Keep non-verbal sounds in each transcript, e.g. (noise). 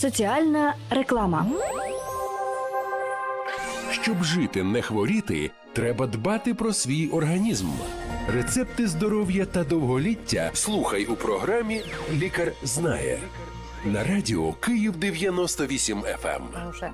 Соціальна реклама. Щоб жити, не хворіти, треба дбати про свій організм. Рецепти здоров'я та довголіття слухай у програмі Лікар знає на радіо Київ 98 FM. Уже.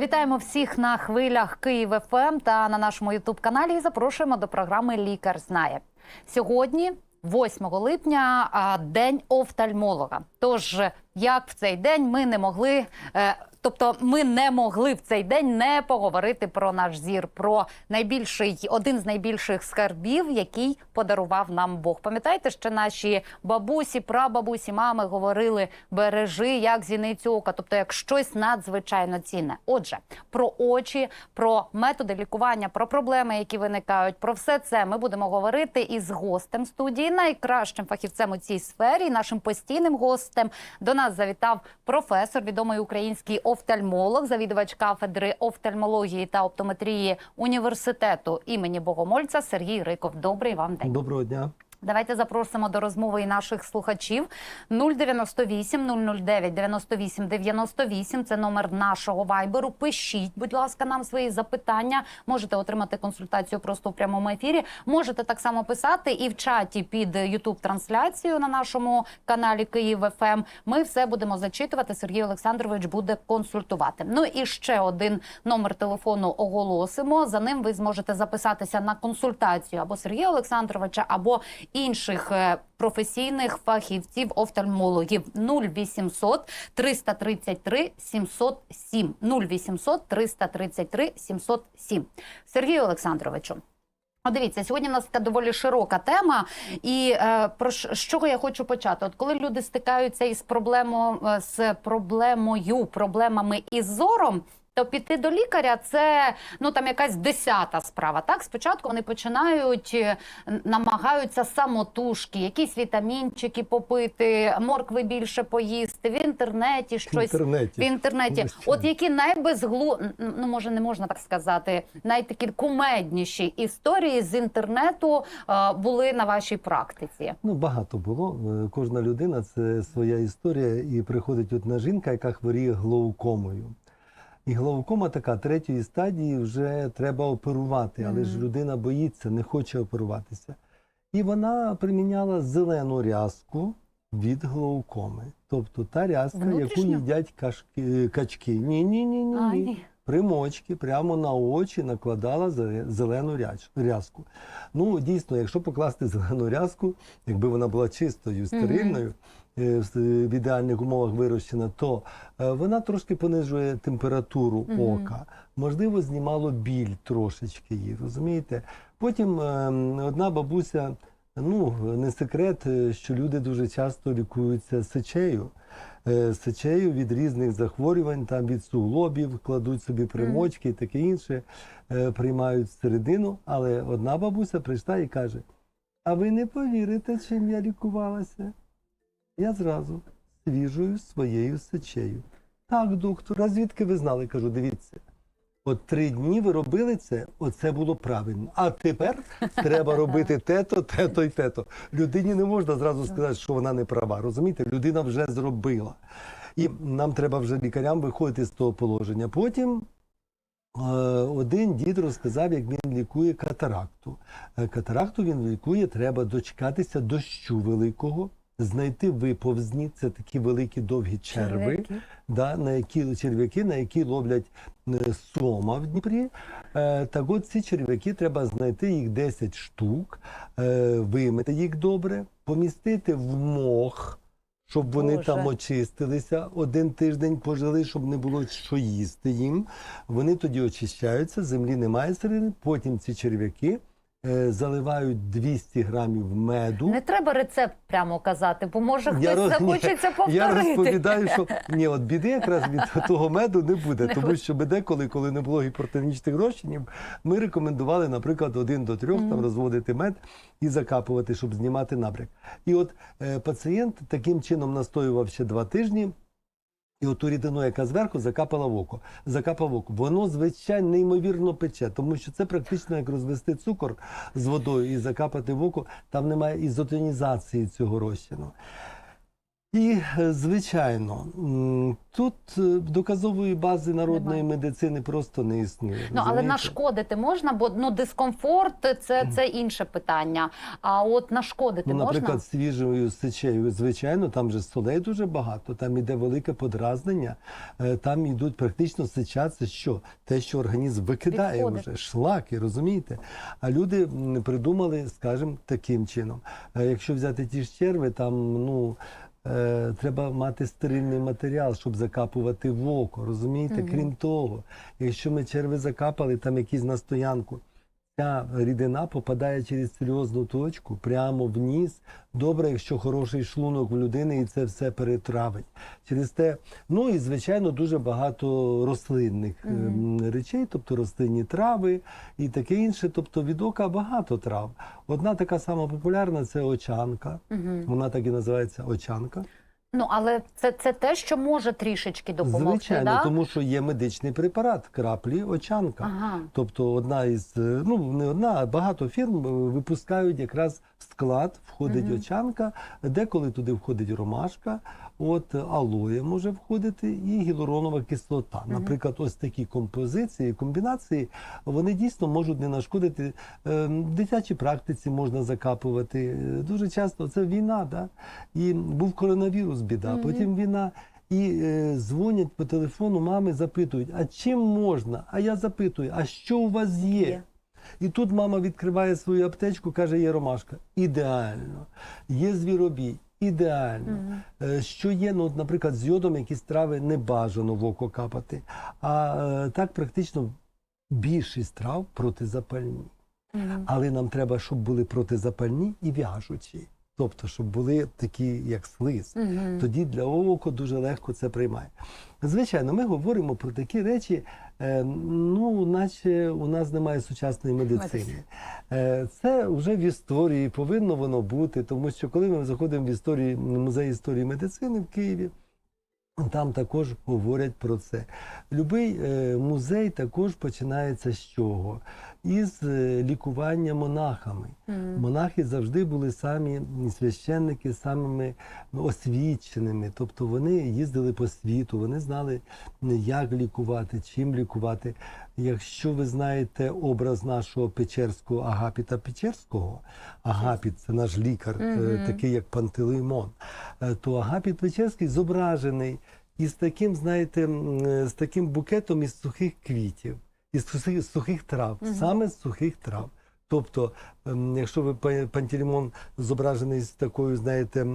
Вітаємо всіх на хвилях Київ ФМ та на нашому Ютуб каналі. І запрошуємо до програми Лікар знає сьогодні. 8 липня день офтальмолога. Тож як в цей день ми не могли, е, тобто ми не могли в цей день не поговорити про наш зір, про найбільший один з найбільших скарбів, який подарував нам Бог. Пам'ятаєте, що наші бабусі, прабабусі, мами говорили: бережи як зіницю ока, тобто як щось надзвичайно цінне. Отже, про очі, про методи лікування, про проблеми, які виникають, про все це ми будемо говорити із гостем студії, найкращим фахівцем у цій сфері, нашим постійним гостем. До нас завітав професор, відомий український офтальмолог, завідувач кафедри офтальмології та оптометрії університету імені Богомольця Сергій Риков. Добрий вам день. Доброго дня. Давайте запросимо до розмови і наших слухачів 098 009 98 98. Це номер нашого вайберу. Пишіть, будь ласка, нам свої запитання. Можете отримати консультацію просто в прямому ефірі. Можете так само писати і в чаті під Ютуб трансляцією на нашому каналі Київ ФМ. Ми все будемо зачитувати. Сергій Олександрович буде консультувати. Ну і ще один номер телефону оголосимо. За ним ви зможете записатися на консультацію або Сергія Олександровича, або інших е, професійних фахівців офтальмологів 0800 333 707 0800 333 707. Сергію Олександровичу. Дивіться, сьогодні в нас така доволі широка тема, і е, про з чого я хочу почати? От коли люди стикаються із проблемою з проблемою, проблемами із зором. То піти до лікаря це ну там якась десята справа. Так спочатку вони починають е, намагаються самотужки, якісь вітамінчики попити, моркви більше поїсти в інтернеті. Щось інтернеті. в інтернеті. От які найбезглу, ну може не можна так сказати, найтакі кумедніші історії з інтернету е, були на вашій практиці. Ну, багато було. Е, Кожна людина це своя історія, і приходить одна жінка, яка хворіє глаукомою. І глаукома така третьої стадії вже треба оперувати, але ж людина боїться, не хоче оперуватися. І вона приміняла зелену рязку від глаукоми. Тобто та рязка, яку їдять кашки, качки. Ні, ні, ні, ні. А, ні. ні. примочки прямо на очі накладала зелену рязку. Ну, дійсно, якщо покласти зелену рязку, якби вона була чистою, стерильною, е, в- в ідеальних умовах вирощена, то е, вона трошки понижує температуру Мгм. ока. Можливо, знімало біль трошечки її, розумієте? Потім е, одна бабуся, ну, не секрет, е, що люди дуже часто лікуються сечею е, сечею від різних захворювань, там від суглобів, кладуть собі примочки і таке інше, е, приймають всередину. Але одна бабуся прийшла і каже: А ви не повірите, чим я лікувалася? Я зразу свіжою своєю сечею. Так, доктор, а звідки ви знали? Кажу, дивіться. От три дні ви робили це, оце було правильно. А тепер треба робити те-то, те-то і те-то. Людині не можна зразу сказати, що вона не права. Розумієте, людина вже зробила. І нам треба вже лікарям виходити з того положення. Потім е, один дід розказав, як він лікує катаракту. Е, Катаракту він лікує, треба дочекатися дощу великого, знайти виповзні, це такі великі довгі черви Черв'яки. да, на які черв'яки, на які ловлять е, сома в Дніпрі. Е, так от ці черв'яки треба знайти їх 10 штук, е, вимити їх добре, помістити в мох, щоб вони Боже. там очистилися, один тиждень пожили, щоб не було що їсти їм. Вони тоді очищаються, землі немає середини, потім ці черв'яки заливають 200 грамів меду. Не треба рецепт прямо казати, бо може хтось роз- захочеться повторити. Я розповідаю, що (laughs) ні, от біди якраз від того меду не буде, Не тому буде. що біде, коли, коли не було гіпертонічних розчинів, ми рекомендували, наприклад, один до трьох там розводити мед і закапувати, щоб знімати набряк. І от е, пацієнт таким чином настоював ще два тижні. І оту рідину, яка зверху, закапала в око. Закапав в око. Воно, звичайно, неймовірно пече, тому що це практично як розвести цукор з водою і закапати в око. Там немає ізотонізації цього розчину. І, е, звичайно, тут е, доказової бази народної Немає. медицини просто не існує. Ну але розумієте? нашкодити можна, бо ну дискомфорт це, це інше питання. А от нашкодити Ну, можна? наприклад, свіжою сечею, звичайно, там же солей дуже багато, там іде велике подразнення, е, там йдуть практично сеча, це що? Те, що організм викидає Відходи. вже, шлаки, розумієте? А люди придумали, скажімо, таким чином. Якщо взяти ті ж черви, там, ну. Е, Треба мати стерильний матеріал, щоб закапувати в око, розумієте? Крім того, якщо ми черви закапали, там якісь на стоянку, Ця рідина попадає через цильозну точку прямо в ніс. Добре, якщо хороший шлунок в людини і це все перетравить. Через те, ну і звичайно, дуже багато рослинних ем, речей, тобто рослинні трави і таке інше. Тобто від ока багато трав. Одна така сама популярна це очанка. Вона так і називається очанка. Ну але це, це те, що може трішечки допомогти. Звичайно, да? тому що є медичний препарат краплі очанка. Ага. Тобто одна із е, ну не одна, а багато фірм е, випускають якраз в склад входить очанка, деколи туди входить ромашка, от е, алоє може входити і гіалуронова кислота. Наприклад, ось такі композиції, комбінації, вони дійсно можуть не нашкодити. Е, В дитячій практиці можна закапувати. Е, Дуже часто це війна, да? і був коронавірус, біда, потім війна. І е, дзвонять по телефону, мами запитують, а чим можна? А я запитую, а що у вас є? Є. І тут мама відкриває свою аптечку, каже, є ромашка. Ідеально. Є звіробій. Ідеально. Е, Що є, ну, наприклад, з йодом якісь трави не бажано в око капати. А е, так практично більшість трав протизапальні. Але нам треба, щоб були протизапальні і в'яжучі. Тобто, щоб були такі, як слиз. Тоді для око дуже легко це приймає. Звичайно, ми говоримо про такі речі, е, ну, наче у нас немає сучасної медицини. Е, Це вже в історії повинно воно бути, тому що коли ми заходимо в історію музей історії медицини в Києві, там також говорять про це. Любий е, музей також починається з чого? Із е, лікування монахами. Монахи завжди були самі священники, самими освіченими. Тобто вони їздили по світу, вони знали, як лікувати, чим лікувати. Якщо ви знаєте образ нашого Печерського Агапіта Печерського, Агапіт це наш лікар, е, такий як Пантелеймон, е, то Агапіт Печерський зображений із таким, знаєте, з таким букетом із сухих квітів, із сухих, сухих трав, саме з сухих трав. Тобто, ем, якщо ви па- Пантелеймон зображений з такою, знаєте,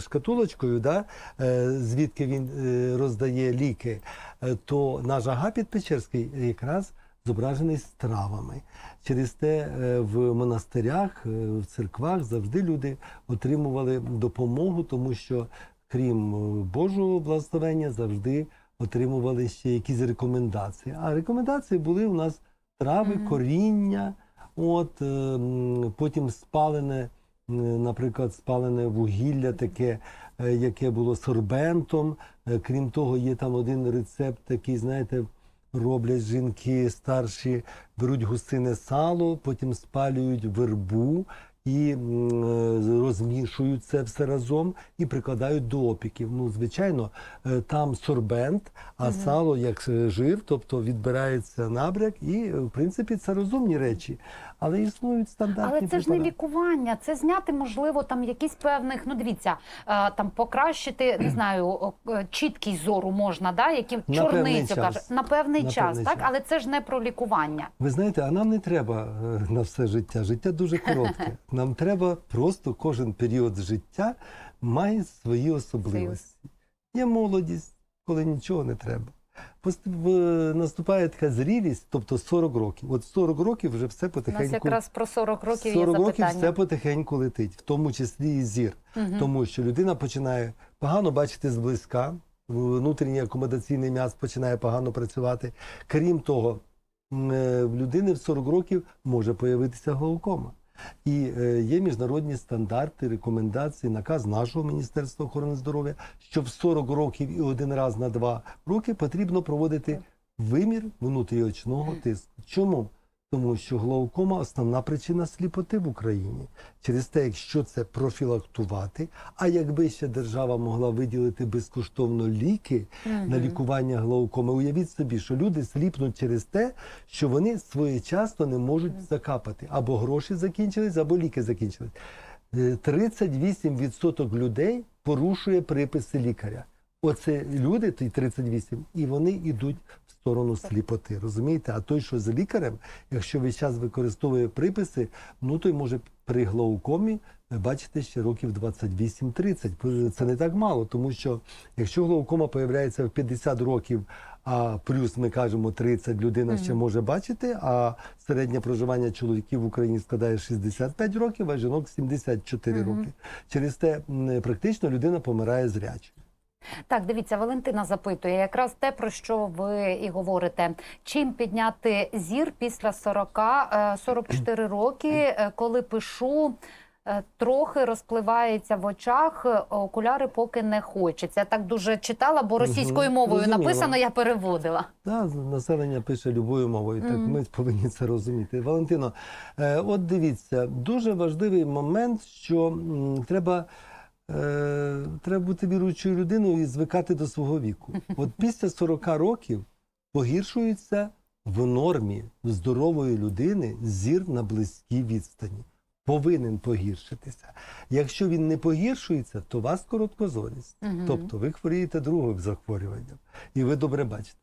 шкатулочкою, да, е, звідки він е, роздає ліки, е, то наш Агапіт Печерський якраз зображений з травами. Через те в монастирях, в церквах завжди люди отримували допомогу, тому що крім Божого благословення, завжди отримували ще якісь рекомендації. А рекомендації були у нас трави, коріння, от е, потім спалене, наприклад, спалене вугілля, таке, е, яке було сорбентом. Е, Крім того, є там один рецепт, такий, знаєте, роблять жінки старші, беруть гусине сало, потім спалюють вербу. І е, розмішують це все разом і прикладають до опіків. Ну, звичайно, е, там сорбент, а сало як е, жир, тобто відбирається набряк, і в принципі це розумні речі. Але існують стандартні Але це ж не лікування, це зняти, можливо, там якісь певних, ну дивіться, е, там покращити, не знаю, е, чіткість зору можна, да, які На чорницю каже, на певний На час, певний так, час. але це ж не про лікування. Ви знаєте, а нам не треба е, на все життя. Життя дуже коротке. (laughs) Нам треба просто кожен період життя має свої особливості. Є молодість, коли нічого не треба. Наступає така зрілість, тобто 40 років. От 40 років вже все У нас якраз про 40 років 40 є років все потихеньку летить, в тому числі і зір. Тому що людина починає погано бачити зблизька, внутрішній акомодаційний м'яз починає погано працювати. Крім того, е, в людини в 40 років може появитися глаукома. І е, є міжнародні стандарти, рекомендації, наказ нашого Міністерства охорони здоров'я, що в 40 років і один раз на два роки потрібно проводити вимір внутріочного тиску. Чому? Тому що глаукома основна причина сліпоти в Україні. Через те, якщо це профілактувати, а якби ще держава могла виділити безкоштовно ліки на лікування глаукоми, уявіть собі, що люди сліпнуть через те, що вони своєчасно не можуть закапати. Або гроші закінчились, або ліки закінчились. Е, 38% людей порушує приписи лікаря. Оце люди, ті 38, і вони йдуть в сторону сліпоти. Розумієте? А той, що з лікарем, якщо весь час використовує приписи, ну той може при глаукомі ви бачите ще років 28-30. Це не так мало, тому що якщо глаукома появляється в 50 років, а плюс ми кажемо 30, людина ще може бачити, а середнє проживання чоловіків в Україні складає 65 років, а жінок 74 роки. Через те практично людина помирає зрячою. Так, дивіться, Валентина запитує якраз те, про що ви і говорите. Чим підняти зір після 40, е, 44 роки, е, коли пишу, е, трохи розпливається в очах, е, окуляри поки не хочеться. Я так дуже читала, бо російською мовою зрозуміло. написано, я переводила. Да, населення пише любою мовою, так Мгм. ми повинні це розуміти. Валентино, е, от дивіться, дуже важливий момент, що м, треба, е, треба бути віруючою людиною і звикати до свого віку. (laughs) От після 40 років погіршується в нормі здорової людини зір на близькій відстані. Повинен погіршитися. Якщо він не погіршується, то у вас короткозорість. Мгм. Тобто ви хворієте другим захворюванням, і ви добре бачите.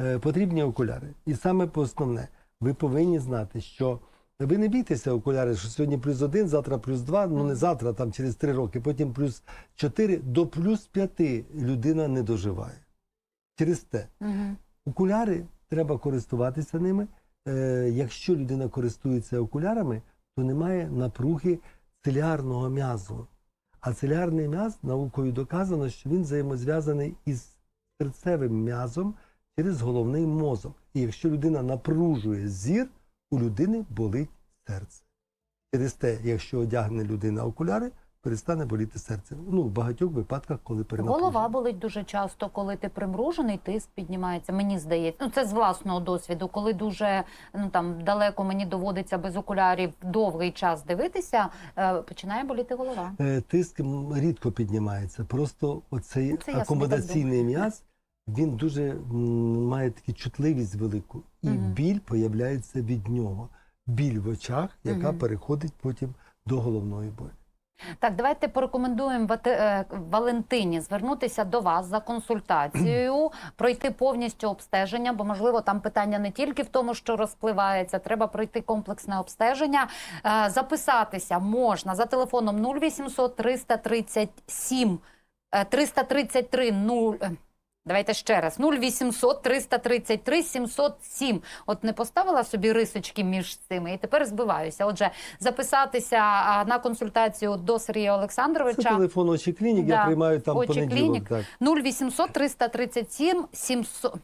Е, потрібні окуляри. І саме основне, ви повинні знати, що ви не бійтеся окуляри, що сьогодні плюс один, завтра плюс два, ну не завтра, там через три роки, потім плюс чотири, до плюс п'яти людина не доживає. Через те, Мгм. окуляри треба користуватися ними. Е, якщо людина користується окулярами, то немає напруги цилярного м'язу. А цилярний м'яз наукою доказано, що він взаємозв'язаний із серцевим м'язом через головний мозок. І якщо людина напружує зір, у людини болить серце. Через те, якщо одягне людина окуляри, перестане боліти серце. Ну, в багатьох випадках, коли перенапруження. Голова болить дуже часто, коли ти примружений, тиск піднімається. Мені здається, ну це з власного досвіду. Коли дуже ну там далеко мені доводиться без окулярів довгий час дивитися, е, починає боліти голова. Е, Тиск рідко піднімається. Просто оцей Ну, це я собі акомодаційний так м'яз він дуже має таку чутливість велику, і Мгм. біль появляється від нього. Біль в очах, яка Мгм. переходить потім до головної болі. Так, давайте порекомендуємо е, Валентині звернутися до вас за консультацією, (clears throat) пройти повністю обстеження, бо можливо там питання не тільки в тому, що розпливається, треба пройти комплексне обстеження. Е, Записатися можна за телефоном 0800 337 е, 333 0. Давайте ще раз 0800 333 707. От не поставила собі рисочки між цими і тепер збиваюся. Отже, записатися на консультацію до Сергія Це Олександровича телефон очі клінік, Да. я приймаю там «Очі понеділок. клінік». Так. 0800 337 700.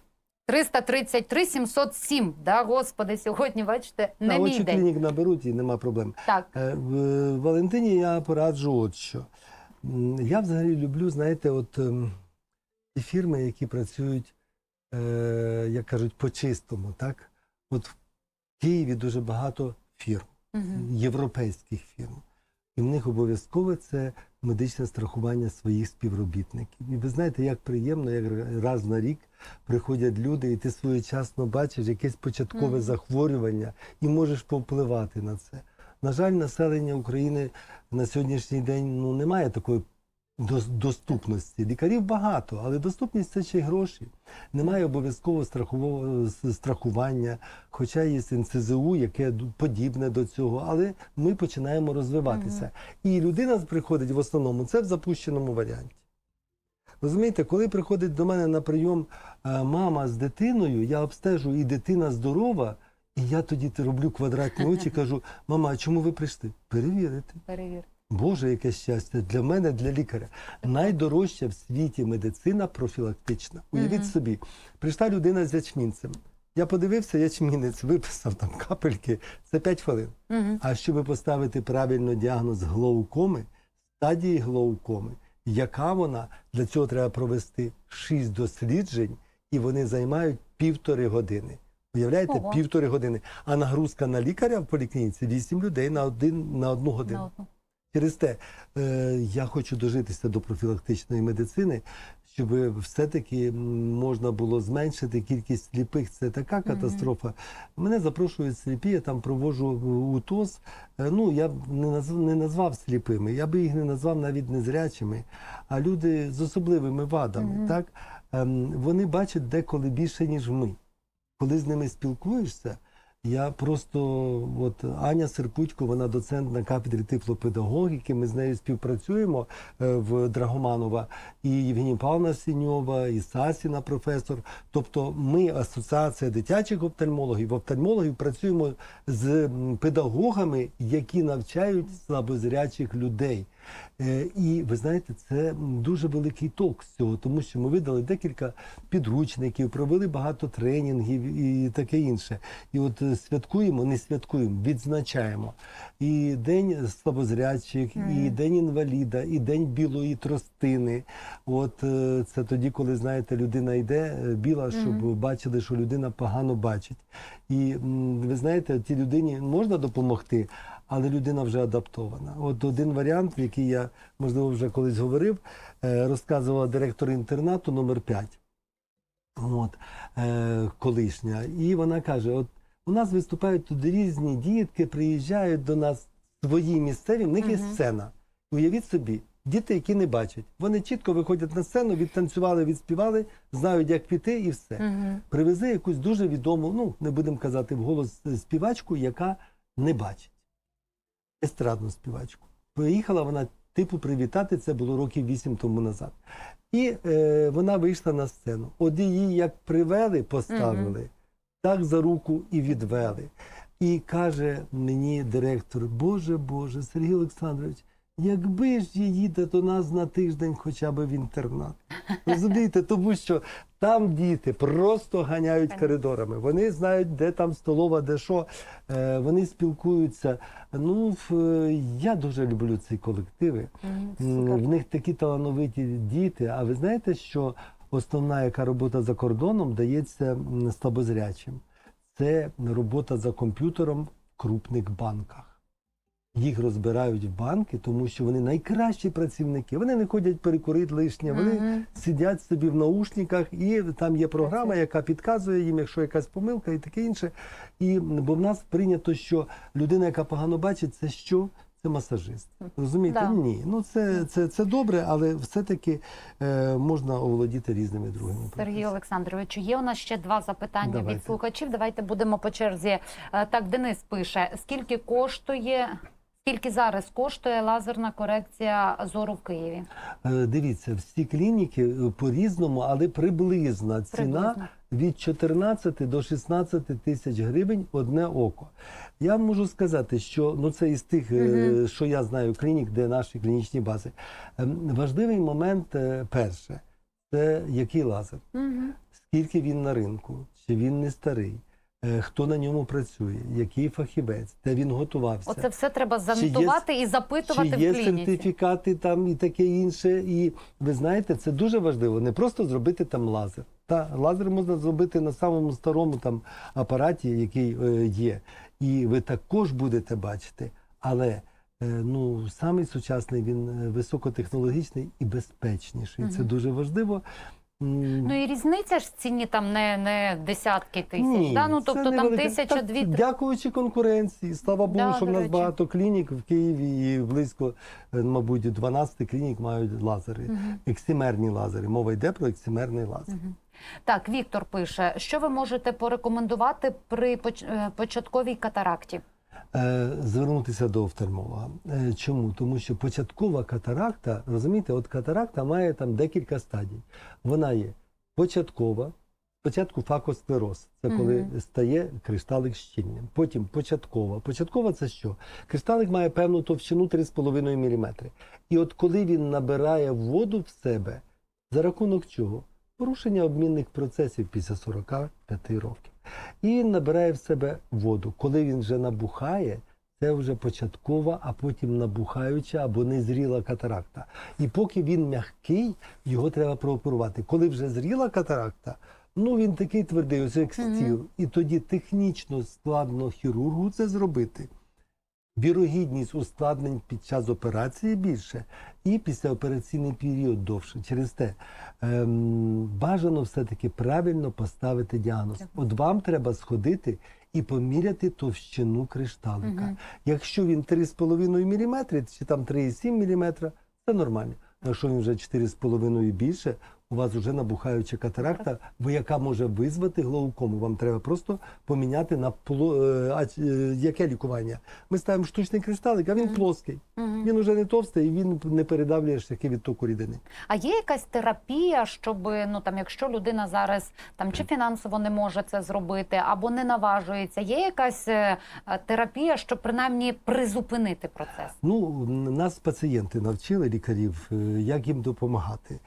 333 707. Да, господи, сьогодні, бачите, не мій очі день. клінік наберуть і нема проблем. Так. Е, в- Валентині я пораджу от що. Я взагалі люблю, знаєте, от ті фірми, які працюють, е, як кажуть, по-чистому. Так? От в Києві дуже багато фірм, європейських фірм. І в них обов'язково це медичне страхування своїх співробітників. І ви знаєте, як приємно, як раз на рік приходять люди, і ти своєчасно бачиш якесь початкове Мгм. захворювання і можеш повпливати на це. На жаль, населення України на сьогоднішній день ну, немає такої доступності. Лікарів багато, але доступність це ще й гроші. Немає обов'язково страхування, хоча є НСЗУ, яке подібне до цього, але ми починаємо розвиватися. І людина приходить в основному це в запущеному варіанті. Розумієте, коли приходить до мене на прийом е, мама з дитиною, я обстежу і дитина здорова, і я тоді роблю квадратні очі, (laughs) кажу: мама, а чому ви прийшли? Перевірити. Перевір. Боже, яке щастя для мене, для лікаря. Найдорожча в світі медицина профілактична. Уявіть собі, прийшла людина з ячмінцем. Я подивився, ячмінець, виписав там капельки, це 5 хвилин. А щоб поставити правильно діагноз глаукоми, стадії глаукоми, яка вона, для цього треба провести 6 досліджень, і вони займають півтори години. Уявляєте, Ого. півтори години. А нагрузка на лікаря в поліклініці 8 людей на один на одну годину. На одну. Через те е, я хочу дожитися до профілактичної медицини, щоб все-таки можна було зменшити кількість сліпих. Це така катастрофа. Мене запрошують сліпі, я там проводжу УТОЗ. Е, Ну, я б не назвав, не назвав сліпими, я би їх не назвав навіть незрячими, а люди з особливими вадами. Так? Ем, вони бачать деколи більше, ніж ми. Коли з ними спілкуєшся, я просто, от Аня Серпутько, вона доцент на кафедрі тифлопедагогіки. Ми з нею співпрацюємо е, в Драгоманова, і Євгенія Павловна Сіньова, і Сасіна професор. Тобто, ми, асоціація дитячих офтальмологів, офтальмологів, працюємо з педагогами, які навчають слабозрячих людей. Е, І ви знаєте, це дуже великий толк з цього, тому що ми видали декілька підручників, провели багато тренінгів і таке інше. І от е, святкуємо, не святкуємо, відзначаємо і день слабозрячих, і день інваліда, і день білої тростини. От е, це тоді, коли знаєте, людина йде біла, щоб бачили, що людина погано бачить. І ви знаєте, тій людині можна допомогти. Але людина вже адаптована. От один варіант, який я можливо вже колись говорив, е, розказувала директор інтернату номер 5 от, е, колишня. І вона каже: от у нас виступають тут різні дітки, приїжджають до нас свої місцеві, в них є сцена. Уявіть собі, діти, які не бачать, вони чітко виходять на сцену, відтанцювали, відспівали, знають, як піти, і все. Мгм. Привези якусь дуже відому, ну не будемо казати вголос е, співачку, яка не бачить. Естрадну співачку. Поїхала вона типу привітати, це було років вісім тому назад. І е, вона вийшла на сцену. От її як привели, поставили, так за руку і відвели. І каже мені директор: Боже Боже, Сергій Олександрович, якби ж її до нас на тиждень хоча б в інтернат. Розумієте, тому що там діти просто ганяють коридорами. Вони знають, де там столова, де що. Е, вони спілкуються. Ну, е, я дуже люблю ці колективи. Супер. В них такі талановиті діти. А ви знаєте, що основна яка робота за кордоном дається слабозрячим? Це робота за комп'ютером в крупних банках. Їх розбирають в банки, тому що вони найкращі працівники. Вони не ходять перекурити лишнє, вони Мгм. сидять собі в наушниках, і там є програма, яка підказує їм, якщо якась помилка і таке інше. І бо в нас прийнято, що людина, яка погано бачить, це що? Це масажист. Розумієте? Да. Ні. Ну це, це, це добре, але все-таки е, можна оволодіти різними другими професіями. Олександровичу, є у нас ще два запитання Давайте. від слухачів. Давайте будемо по черзі. Е, Так, Денис пише: скільки коштує, скільки зараз коштує лазерна корекція зору в Києві? Е, Дивіться, всі клініки е, по-різному, але приблизна ціна Приблизно. від 14 до 16 тисяч гривень одне око. Я можу сказати, що ну це із тих, е, що я знаю, клінік, де наші клінічні бази. Ем, Важливий момент перше, це який лазер, Угу. скільки він на ринку, чи він не старий, хто на ньому працює, який фахівець, де він готувався. Оце все треба є- занотувати і запитувати Чи є в клініці. сертифікати там і таке інше. І ви знаєте, це дуже важливо. Не просто зробити там лазер. Та лазер можна зробити на самому старому там апараті, який е, є. І ви також будете бачити. Але е, ну самий сучасний він е, високотехнологічний і безпечніший. Це дуже важливо. Ну і різниця ж в ціні там не, не десятки тисяч. ні, да? Ну тобто там тисяча дві. Дякуючи конкуренції. Слава Богу, Да, що в нас речі. багато клінік в Києві і близько, е, мабуть, 12 клінік мають лазери, ексимерні лазери. Мова йде про ексимерний лазер. Так, Віктор пише, що ви можете порекомендувати при поч- е, початковій катаракті? Е, звернутися до офтальмолога. Е, чому? Тому що початкова катаракта, розумієте, от катаракта має там декілька стадій. Вона є початкова, спочатку факосклероз, це коли стає кришталик щільним. Потім початкова. Початкова це що? Кришталик має певну товщину 3,5 мм. І от коли він набирає воду в себе, за рахунок чого? Порушення обмінних процесів після 45 років. І набирає в себе воду. Коли він вже набухає, це вже початкова, а потім набухаюча або незріла катаракта. І поки він м'який, його треба прооперувати. Коли вже зріла катаракта, Ну він такий твердий, ось як стіл. І тоді технічно складно хірургу це зробити. Вірогідність ускладнень під час операції більше, і післяопераційний період довше. Через те ем, бажано все-таки правильно поставити діагноз. От вам треба сходити і поміряти товщину кришталика. Якщо він 3,5 мм чи там 3,7 мм, це нормально. Якщо він вже 4,5 і більше, у вас вже набухаюча катаракта, бо яка може визвати глаукому. Вам треба просто поміняти на пло... е, а, е, яке лікування. Ми ставимо штучний кристалик, а він плоский. Він уже не товстий і він не передавлює шляхи відтоку рідини. А є якась терапія, щоб ну там, якщо людина зараз там чи фінансово не може це зробити, або не наважується, є якась е, терапія, щоб принаймні призупинити процес? Ну, нас пацієнти навчили лікарів, як їм допомагати.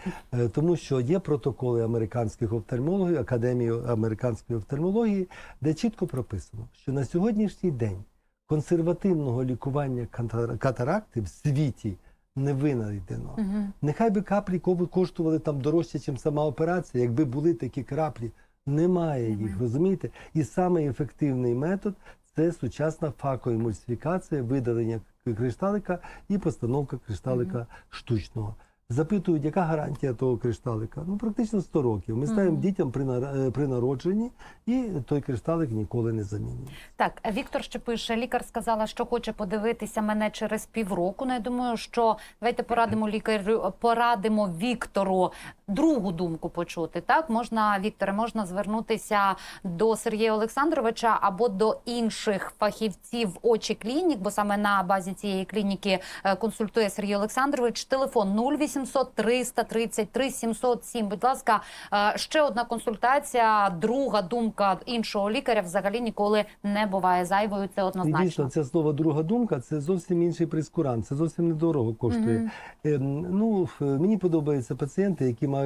Тому що є протоколи американських офтальмологів, Академії американської офтальмології, де чітко прописано, що на сьогоднішній день консервативного лікування катар- катаракти в світі не винайдено. Нехай би каплі коштували там дорожче, ніж сама операція, якби були такі краплі. Немає їх, розумієте? І самий ефективний метод це сучасна факоемульсифікація, видалення кришталика і постановка кришталика штучного. Запитують, яка гарантія того кришталика? Ну, практично 100 років. Ми ставимо дітям при, нар- е, при народженні, і той кришталик ніколи не замінює. Так, Віктор ще пише, лікар сказала, що хоче подивитися мене через півроку. Ну, я думаю, що давайте порадимо лікарю, порадимо Віктору другу думку почути. Так, можна, Вікторе, можна звернутися до Сергія Олександровича або до інших фахівців очі клінік, бо саме на базі цієї клініки е, консультує Сергій Олександрович. Телефон 0800 333 707. Будь ласка, е, ще одна консультація, друга думка іншого лікаря взагалі ніколи не буває зайвою. Це однозначно. дійсно, це слово друга думка це зовсім інший прескурант, це зовсім недорого коштує. Ем, ну, мені подобаються пацієнти, які мають,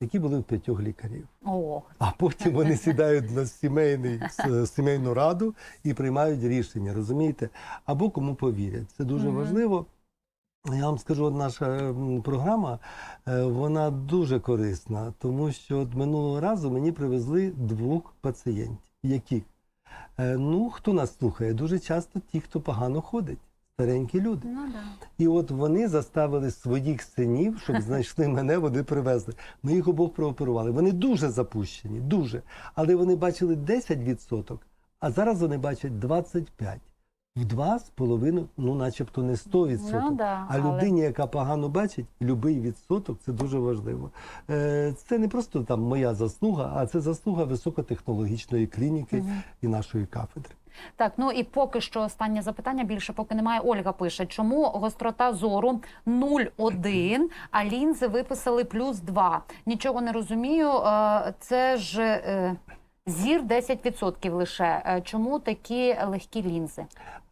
які були в п'ятьох лікарів. О, А потім вони сідають на сімейний, сімейну раду і приймають рішення, розумієте? Або кому повірять. Це дуже важливо. Я вам скажу, наша програма е, вона дуже корисна, тому що от минулого разу мені привезли двох пацієнтів, які е, ну хто нас слухає, дуже часто ті, хто погано ходить, старенькі люди. ну да. І от вони заставили своїх синів, щоб (laughs) знайшли мене, вони привезли. Ми їх обох прооперували. Вони дуже запущені, дуже. Але вони бачили 10%, а зараз вони бачать 25%. В два з половиною, ну начебто не 100%. Ну да, а але- людині, яка погано бачить, любий відсоток це дуже важливо. Е, Це не просто там моя заслуга, а це заслуга високотехнологічної клініки і нашої кафедри. Так, ну і поки що останнє запитання більше поки немає. Ольга пише, чому гострота зору 0,1, а лінзи виписали плюс 2? Нічого не розумію. Е, Це ж е, зір 10% лише. Е, Чому такі легкі лінзи?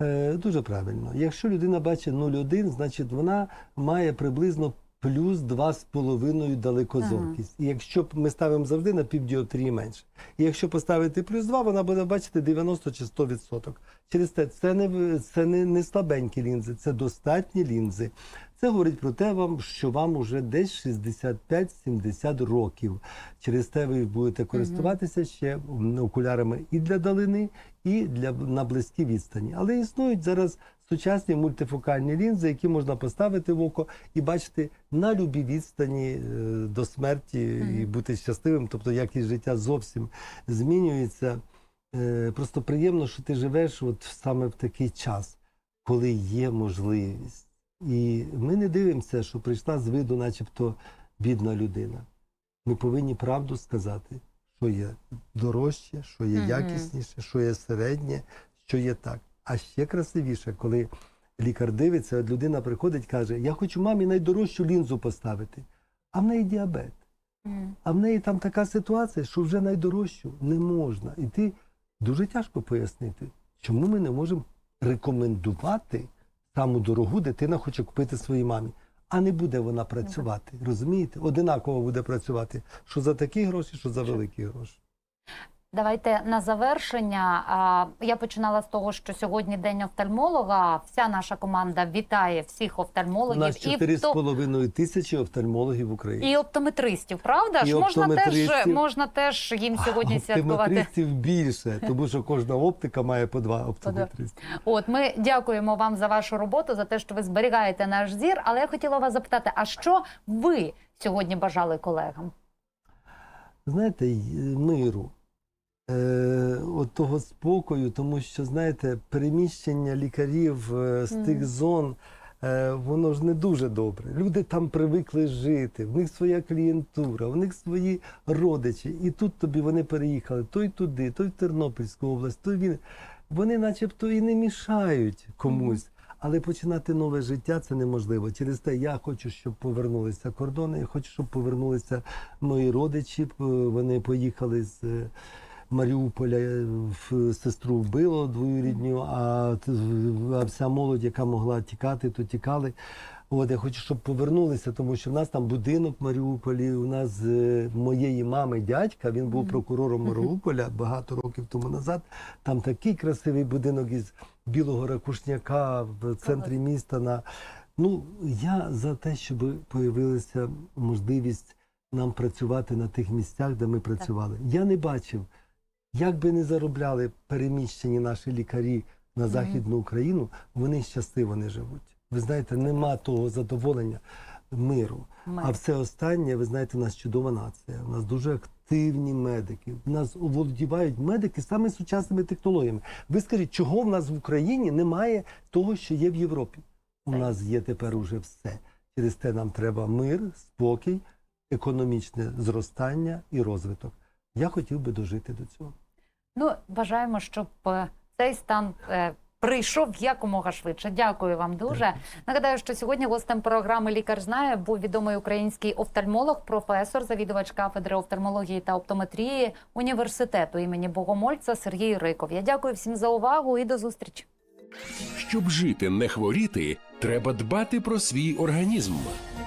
Е, Дуже правильно. Якщо людина бачить 0,1, значить вона має приблизно плюс 2,5 далекозоркість. І якщо ми ставимо завжди на півдіоптрії менше. І якщо поставити плюс 2, вона буде бачити 90 чи 100%. Через те це не, це не, не слабенькі лінзи, це достатні лінзи. Це говорить про те, вам, що вам уже десь 65-70 років. Через те ви будете користуватися ще окулярами і для далини, і для на близькій відстані. Але існують зараз сучасні мультифокальні лінзи, які можна поставити в око і бачити на любій відстані е, до смерті і бути щасливим. Тобто якість життя зовсім змінюється. Е, Просто приємно, що ти живеш от саме в такий час, коли є можливість. І ми не дивимося, що прийшла з виду, начебто, бідна людина. Ми повинні правду сказати, що є дорожче, що є якісніше, що є середнє, що є так. А ще красивіше, коли лікар дивиться, от людина приходить каже: Я хочу мамі найдорожчу лінзу поставити, а в неї діабет. А в неї там така ситуація, що вже найдорожчу не можна. І ти дуже тяжко пояснити, чому ми не можемо рекомендувати саму дорогу дитина хоче купити своїй мамі. А не буде вона працювати. Розумієте? Одинаково буде працювати, що за такі гроші, що за великі гроші. Давайте на завершення. Я починала з того, що сьогодні день офтальмолога. Вся наша команда вітає всіх У офтальмологів нас і, в 4,5 тисячі офтальмологів в Україні. і оптометристів. Правда І ж можна теж можна теж їм сьогодні святкувати. Оптометристів більше, тому що кожна оптика має по два оптометристи. От ми дякуємо вам за вашу роботу, за те, що ви зберігаєте наш зір. Але я хотіла вас запитати: а що ви сьогодні бажали колегам? знаєте, миру, е, от того спокою, тому що, знаєте, переміщення лікарів е, з тих зон, е, воно ж не дуже добре. Люди там привикли жити, в них своя клієнтура, в них свої родичі. І тут тобі вони переїхали той туди, той в Тернопільську область, той він. Вони начебто і не мішають комусь. Але починати нове життя це неможливо. Через те я хочу, щоб повернулися кордони. Я хочу, щоб повернулися мої родичі. Вони поїхали з е, Маріуполя, е, в сестру вбило двоюрідню, а, вся молодь, яка могла тікати, то тікали. От я хочу, щоб повернулися, тому що в нас там будинок в Маріуполі. У нас е, моєї мами дядька, він був прокурором Маріуполя багато років тому назад. Там такий красивий будинок із білого ракушняка в центрі міста. На ну я за те, щоб появилася можливість нам працювати на тих місцях, де ми працювали. Я не бачив, як би не заробляли переміщені наші лікарі на Західну Україну, вони щасливо не живуть. Ви знаєте, нема того задоволення миру. Ми. А все останнє, ви знаєте, у нас чудова нація. У нас дуже активні медики. У нас оволодівають медики саме сучасними технологіями. Ви скажіть, чого в нас в Україні немає того, що є в Європі? У Так. нас є тепер уже все. Через те нам треба мир, спокій, економічне зростання і розвиток. Я хотів би дожити до цього. Ну, бажаємо, щоб е, цей стан е, прийшов якомога швидше. Дякую вам дуже. Нагадаю, що сьогодні гостем програми Лікар знає був відомий український офтальмолог, професор, завідувач кафедри офтальмології та оптометрії університету імені Богомольця Сергій Риков. Я дякую всім за увагу і до зустрічі. Щоб жити, не хворіти, треба дбати про свій організм.